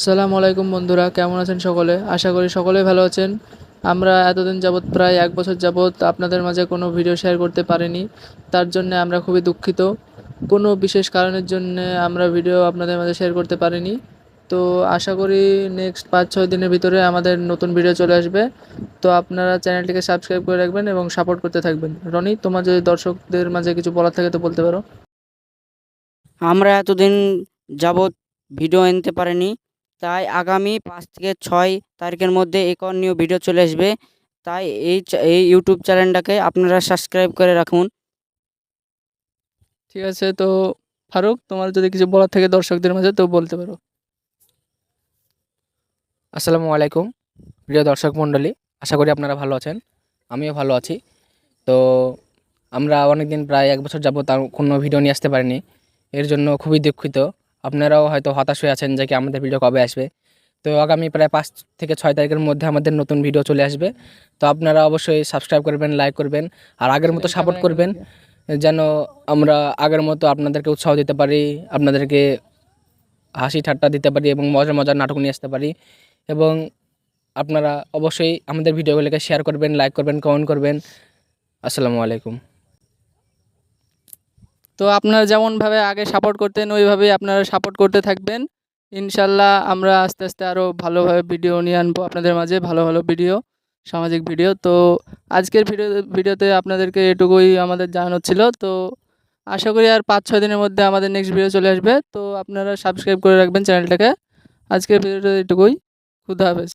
আসসালামু আলাইকুম বন্ধুরা, কেমন আছেন সকলে? আশা করি সকলেই ভালো আছেন। আমরা এতদিন যাবৎ প্রায় এক বছর যাবৎ আপনাদের মাঝে কোনো ভিডিও শেয়ার করতে পারিনি, তার জন্য আমরা খুবই দুঃখিত। কোনো বিশেষ কারণের জন্য আমরা ভিডিও আপনাদের মাঝে শেয়ার করতে পারিনি। তো আশা করি নেক্সট পাঁচ, ছয় দিনের ভিতরে আমাদের নতুন ভিডিও চলে আসবে। তো আপনারা চ্যানেলটিকে সাবস্ক্রাইব করে রাখবেন এবং সাপোর্ট করতে থাকবেন। রনি, তোমার যদি দর্শকদের মাঝে কিছু বলার থাকে তো বলতে পারো। আমরা এতদিন যাবৎ ভিডিও আনতে পারিনি তাই আগামী পাঁচ থেকে ছয় তারিখের মধ্যে একর নিউ ভিডিও চলে আসবে। তাই এই চ্যা- এই ইউটিউব চ্যানেলটাকে আপনারা সাবস্ক্রাইব করে রাখুন। ঠিক আছে তো ফারুক তোমার যদি কিছু বলার থাকে দর্শকদের মাঝে তো বলতে পারো। আসসালামু আলাইকুম প্রিয় দর্শক মণ্ডলী আশা করি আপনারা ভালো আছেন আমিও ভালো আছি। তো আমরা অনেক দিন প্রায় এক বছর যাব আর কোনো ভিডিও নিয়ে আসতে পারিনি এর জন্য খুবই দুঃখিত। আপনারাও হয়তো হতাশ হয়ে আছেন যে কি আমাদের ভিডিও কবে আসবে। তো আগামী প্রায় পাঁচ থেকে ছয় তারিখের মধ্যে আমাদের নতুন ভিডিও চলে আসবে। তো আপনারা অবশ্যই সাবস্ক্রাইব করবেন লাইক করবেন আর আগের মতো সাপোর্ট করবেন যেন আমরা আগের মতো আপনাদেরকে উৎসাহ দিতে পারি আপনাদেরকে হাসি ঠাট্টা দিতে পারি এবং মজার মজার নাটক নিয়ে আসতে পারি। এবং আপনারা অবশ্যই আমাদের ভিডিওগুলোকে শেয়ার করবেন লাইক করবেন কমেন্ট করবেন। আসসালামু আলাইকুম। তো আপনারা যেমনভাবে আগে সাপোর্ট করতেন, ওইভাবেই আপনারা সাপোর্ট করতে থাকবেন। ইনশাল্লাহ আমরা আস্তে আস্তে আরও ভালোভাবে ভিডিও নিয়ে আনব আপনাদের মাঝে, ভালো ভালো ভিডিও সামাজিক ভিডিও তো আজকের ভিডিও ভিডিওতে আপনাদেরকে এটুকুই আমাদের জানানো ছিল। তো আশা করি আর পাঁচ, ছয় দিনের মধ্যে আমাদের নেক্সট ভিডিও চলে আসবে। তো আপনারা সাবস্ক্রাইব করে রাখবেন চ্যানেলটাকে। আজকের ভিডিওটা এটুকুই। খুদা হাফেজ।